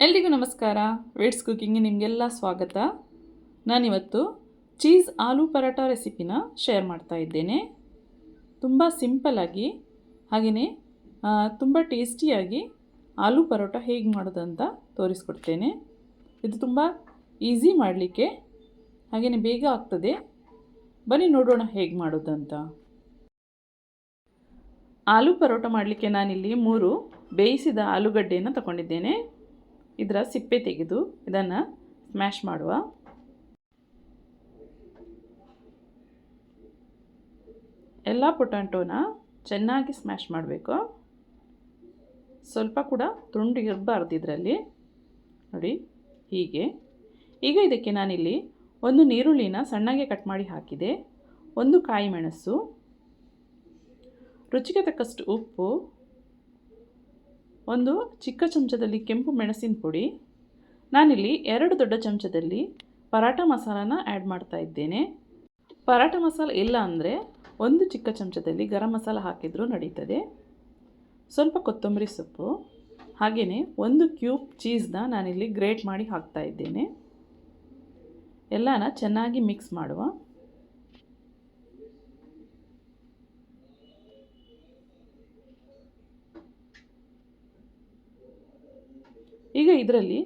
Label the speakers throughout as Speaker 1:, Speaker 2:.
Speaker 1: ಎಲ್ರಿಗೂ ನಮಸ್ಕಾರ. ವೇಟ್ಸ್ ಕುಕ್ಕಿಂಗ್ಗೆ ನಿಮಗೆಲ್ಲ ಸ್ವಾಗತ. ನಾನಿವತ್ತು ಚೀಸ್ ಆಲೂ ಪರೋಟ ರೆಸಿಪಿನ ಶೇರ್ ಮಾಡ್ತಾ ಇದ್ದೇನೆ. ತುಂಬ ಸಿಂಪಲ್ಲಾಗಿ ಹಾಗೆಯೇ ತುಂಬ ಟೇಸ್ಟಿಯಾಗಿ ಆಲೂ ಪರೋಟ ಹೇಗೆ ಮಾಡೋದಂತ ತೋರಿಸ್ಕೊಡ್ತೇನೆ. ಇದು ತುಂಬ ಈಸಿ ಮಾಡಲಿಕ್ಕೆ ಹಾಗೆಯೇ ಬೇಗ ಆಗ್ತದೆ. ಬನ್ನಿ ನೋಡೋಣ ಹೇಗೆ ಮಾಡೋದಂತ. ಆಲೂ ಪರೋಟ ಮಾಡಲಿಕ್ಕೆ ನಾನಿಲ್ಲಿ ಮೂರು ಬೇಯಿಸಿದ ಆಲೂಗಡ್ಡೆಯನ್ನು ತಗೊಂಡಿದ್ದೇನೆ. ಇದರ ಸಿಪ್ಪೆ ತೆಗೆದು ಇದನ್ನು ಸ್ಮ್ಯಾಶ್ ಮಾಡುವ. ಎಲ್ಲ ಪೊಟ್ಯಾಟೋನ ಚೆನ್ನಾಗಿ ಸ್ಮ್ಯಾಶ್ ಮಾಡಬೇಕು. ಸ್ವಲ್ಪ ಕೂಡ ತುಂಡು ಇರಬಾರ್ದು ಇದರಲ್ಲಿ. ನೋಡಿ, ಹೀಗೆ. ಈಗ ಇದಕ್ಕೆ ನಾನಿಲ್ಲಿ ಒಂದು ನೀರುಳ್ಳಿನ ಸಣ್ಣಗೆ ಕಟ್ ಮಾಡಿ ಹಾಕಿದೆ. ಒಂದು ಕಾಯಿ ಮೆಣಸು, ರುಚಿಗೆ ತಕ್ಕಷ್ಟು ಉಪ್ಪು ಒಂದು ಚಿಕ್ಕ ಚಮಚದಲ್ಲಿ ಕೆಂಪು ಮೆಣಸಿನ ಪುಡಿ. ನಾನಿಲ್ಲಿ ಎರಡು ದೊಡ್ಡ ಚಮಚದಲ್ಲಿ ಪರಾಟ ಮಸಾಲಾನ ಆ್ಯಡ್ ಮಾಡ್ತಾ ಇದ್ದೇನೆ. ಪರಾಟ ಮಸಾಲ ಇಲ್ಲ ಅಂದರೆ ಒಂದು ಚಿಕ್ಕ ಚಮಚದಲ್ಲಿ ಗರಂ ಮಸಾಲ ಹಾಕಿದರೂ ನಡೀತದೆ. ಸ್ವಲ್ಪ ಕೊತ್ತಂಬರಿ ಸೊಪ್ಪು ಹಾಗೆಯೇ ಒಂದು ಕ್ಯೂಬ್ ಚೀಸ್ನ ನಾನಿಲ್ಲಿ ಗ್ರೇಟ್ ಮಾಡಿ ಹಾಕ್ತಾ ಇದ್ದೇನೆ. ಎಲ್ಲನ ಚೆನ್ನಾಗಿ ಮಿಕ್ಸ್ ಮಾಡುವ ಈಗ ಇದರಲ್ಲಿ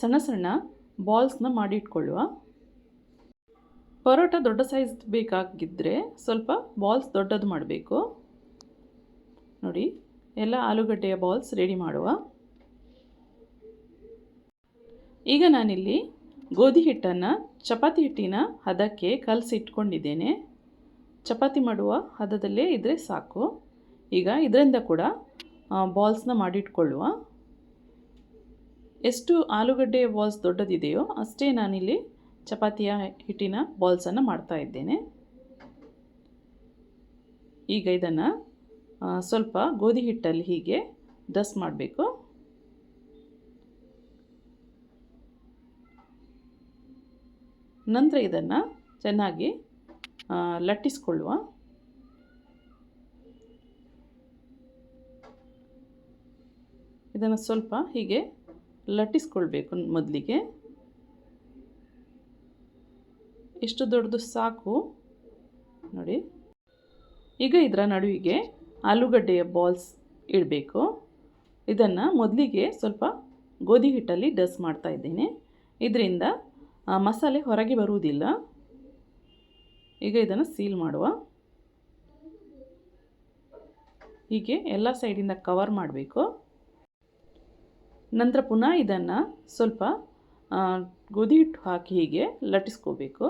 Speaker 1: ಸಣ್ಣ ಸಣ್ಣ ಬಾಲ್ಸ್ನ ಮಾಡಿಟ್ಕೊಳ್ಳುವ. ಪರೋಟ ದೊಡ್ಡ ಸೈಜ್ ಬೇಕಾಗಿದ್ದರೆ ಸ್ವಲ್ಪ ಬಾಲ್ಸ್ ದೊಡ್ಡದು ಮಾಡಬೇಕು. ನೋಡಿ, ಎಲ್ಲ ಆಲೂಗಡ್ಡೆಯ ಬಾಲ್ಸ್ ರೆಡಿ ಮಾಡುವ. ಈಗ ನಾನಿಲ್ಲಿ ಗೋಧಿ ಹಿಟ್ಟನ್ನು ಚಪಾತಿ ಹಿಟ್ಟಿನ ಹದಕ್ಕೆ ಕಲಸಿ ಇಟ್ಕೊಂಡಿದ್ದೇನೆ ಚಪಾತಿ ಮಾಡುವ ಹದದಲ್ಲೇ ಇದ್ದರೆ ಸಾಕು. ಈಗ ಇದರಿಂದ ಕೂಡ ಬಾಲ್ಸ್ನ ಮಾಡಿಟ್ಕೊಳ್ಳುವ. ಎಷ್ಟು ಆಲೂಗಡ್ಡೆ ಬಾಲ್ಸ್ ದೊಡ್ಡದಿದೆಯೋ ಅಷ್ಟೇ ನಾನಿಲ್ಲಿ ಚಪಾತಿಯ ಹಿಟ್ಟಿನ ಬಾಲ್ಸನ್ನು ಮಾಡ್ತಾ ಇದ್ದೇನೆ. ಈಗ ಇದನ್ನು ಸ್ವಲ್ಪ ಗೋಧಿ ಹಿಟ್ಟಲ್ಲಿ ಹೀಗೆ ಡಸ್ಟ್ ಮಾಡಬೇಕು. ನಂತರ ಇದನ್ನು ಚೆನ್ನಾಗಿ ಲಟ್ಟಿಸ್ಕೊಳ್ಳುವ. ಇದನ್ನು ಸ್ವಲ್ಪ ಹೀಗೆ ಲಟ್ಟಿಸ್ಕೊಳ್ಬೇಕು ಮೊದಲಿಗೆ. ಎಷ್ಟು ದೊಡ್ಡದು ಸಾಕು. ನೋಡಿ. ಈಗ ಇದರ ನಡುವಿಗೆ ಆಲೂಗಡ್ಡೆಯ ಬಾಲ್ಸ್ ಇಡಬೇಕು. ಇದನ್ನು ಮೊದಲಿಗೆ ಸ್ವಲ್ಪ ಗೋಧಿ ಹಿಟ್ಟಲ್ಲಿ ಡಸ್ ಮಾಡ್ತಾ ಇದ್ದೇನೆ. ಇದರಿಂದ ಮಸಾಲೆ ಹೊರಗೆ ಬರುವುದಿಲ್ಲ. ಈಗ ಇದನ್ನು ಸೀಲ್ ಮಾಡುವ. ಹೀಗೆ ಎಲ್ಲ ಸೈಡಿಂದ ಕವರ್ ಮಾಡಬೇಕು. ನಂತರ ಪುನಃ ಇದನ್ನು ಸ್ವಲ್ಪ ಗೋಧಿ ಹಿಟ್ಟು ಹಾಕಿ ಹೀಗೆ ಲಟ್ಟಿಸ್ಕೋಬೇಕು.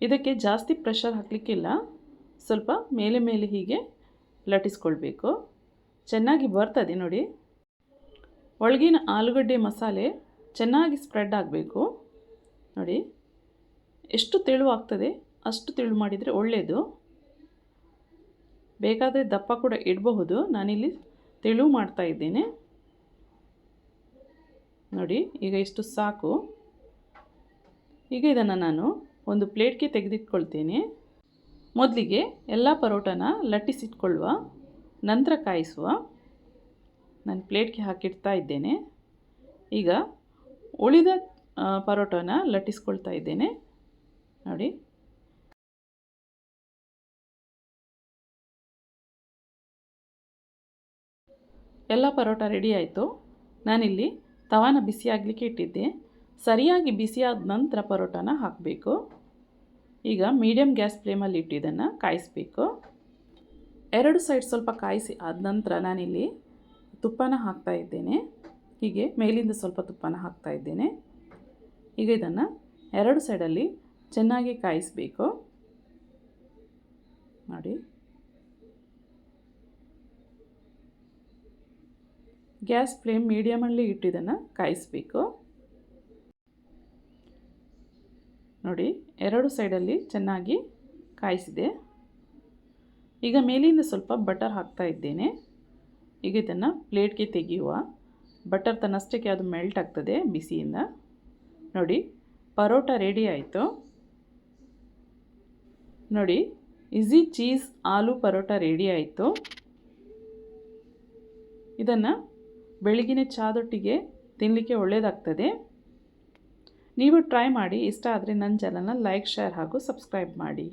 Speaker 1: ಇದಕ್ಕೆ ಜಾಸ್ತಿ ಪ್ರೆಷರ್ ಹಾಕಲಿಕ್ಕಿಲ್ಲ. ಸ್ವಲ್ಪ ಮೇಲೆ ಮೇಲೆ ಹೀಗೆ ಲಟ್ಟಿಸ್ಕೊಳ್ಬೇಕು. ಚೆನ್ನಾಗಿ ಬರ್ತದೆ ನೋಡಿ. ಒಳಗಿನ ಆಲೂಗಡ್ಡೆ ಮಸಾಲೆ ಚೆನ್ನಾಗಿ ಸ್ಪ್ರೆಡ್ ಆಗಬೇಕು. ನೋಡಿ, ಎಷ್ಟು ತೆಳುವಾಗ್ತದೆ ಅಷ್ಟು ತೆಳು ಮಾಡಿದರೆ ಒಳ್ಳೆಯದು ಬೇಕಾದರೆ ದಪ್ಪ ಕೂಡ ಇಡಬಹುದು. ನಾನಿಲ್ಲಿ ತೆಳು ಮಾಡ್ತಾ ಇದ್ದೇನೆ. ನೋಡಿ, ಈಗ ಇಷ್ಟು ಸಾಕು. ಈಗ ಇದನ್ನು ನಾನು ಒಂದು ಪ್ಲೇಟ್ಗೆ ತೆಗೆದಿಟ್ಕೊಳ್ತೇನೆ. ಮೊದಲಿಗೆ ಎಲ್ಲ ಪರೋಟನ ಲಟ್ಟಿಸಿಟ್ಕೊಳ್ಳುವ ನಂತರ ಕಾಯಿಸುವ. ನಾನು ಪ್ಲೇಟ್ಗೆ ಹಾಕಿಡ್ತಾ ಇದ್ದೇನೆ. ಈಗ ಉಳಿದ ಪರೋಟನ ಲಟ್ಟಿಸ್ಕೊಳ್ತಾ ಇದ್ದೇನೆ. ನೋಡಿ ಎಲ್ಲ ಪರೋಟ ರೆಡಿ ಆಯಿತು. ನಾನಿಲ್ಲಿ ತವಾನ ಬಿಸಿಯಾಗಲಿಕ್ಕೆ ಇಟ್ಟಿದ್ದೆ. ಸರಿಯಾಗಿ ಬಿಸಿಯಾದ ನಂತರ ಪರೋಟನ ಹಾಕಬೇಕು. ಈಗ ಮೀಡಿಯಮ್ ಗ್ಯಾಸ್ ಫ್ಲೇಮಲ್ಲಿ ಇಟ್ಟಿದ್ದನ್ನು ಕಾಯಿಸಬೇಕು. ಎರಡು ಸೈಡ್ ಸ್ವಲ್ಪ ಕಾಯಿಸಿ ಆದ ನಂತರ ನಾನಿಲ್ಲಿ ತುಪ್ಪನ ಹಾಕ್ತಾ ಇದ್ದೇನೆ. ಹೀಗೆ ಮೇಲಿಂದ ಸ್ವಲ್ಪ ತುಪ್ಪನ ಹಾಕ್ತಾ ಇದ್ದೇನೆ. ಈಗ ಇದನ್ನು ಎರಡು ಸೈಡಲ್ಲಿ ಚೆನ್ನಾಗಿ ಕಾಯಿಸಬೇಕು ನೋಡಿ ಗ್ಯಾಸ್ ಫ್ಲೇಮ್ ಮೀಡಿಯಮಲ್ಲಿ ಇಟ್ಟು ಇದನ್ನು ಕಾಯಿಸಬೇಕು. ನೋಡಿ, ಎರಡು ಸೈಡಲ್ಲಿ ಚೆನ್ನಾಗಿ ಕಾಯಿಸಿದೆ. ಈಗ ಮೇಲಿಂದ ಸ್ವಲ್ಪ ಬಟರ್ ಹಾಕ್ತಾ ಇದ್ದೇನೆ. ಈಗ ಇದನ್ನು ಪ್ಲೇಟ್ಗೆ ತೆಗೆಯುವ. ಬಟರ್ ತನ್ನಷ್ಟಕ್ಕೆ ಅದು ಮೆಲ್ಟ್ ಆಗ್ತದೆ ಬಿಸಿಯಿಂದ. ನೋಡಿ, ಪರೋಟ ರೆಡಿ ಆಯಿತು. ನೋಡಿ, easy cheese aloo paratha ready ಆಯಿತು. ಇದನ್ನು ಬೆಳಗಿನ ಚಾದೊಟ್ಟಿಗೆ ತಿನ್ನಲಿಕ್ಕೆ ಒಳ್ಳೆಯದಾಗ್ತದೆ ನೀವು ಟ್ರೈ ಮಾಡಿ, ಇಷ್ಟ ಆದರೆ ನನ್ನ ಚಾನಲ್ನ ಲೈಕ್ ಶೇರ್ ಹಾಗೂ ಸಬ್ಸ್ಕ್ರೈಬ್ ಮಾಡಿ.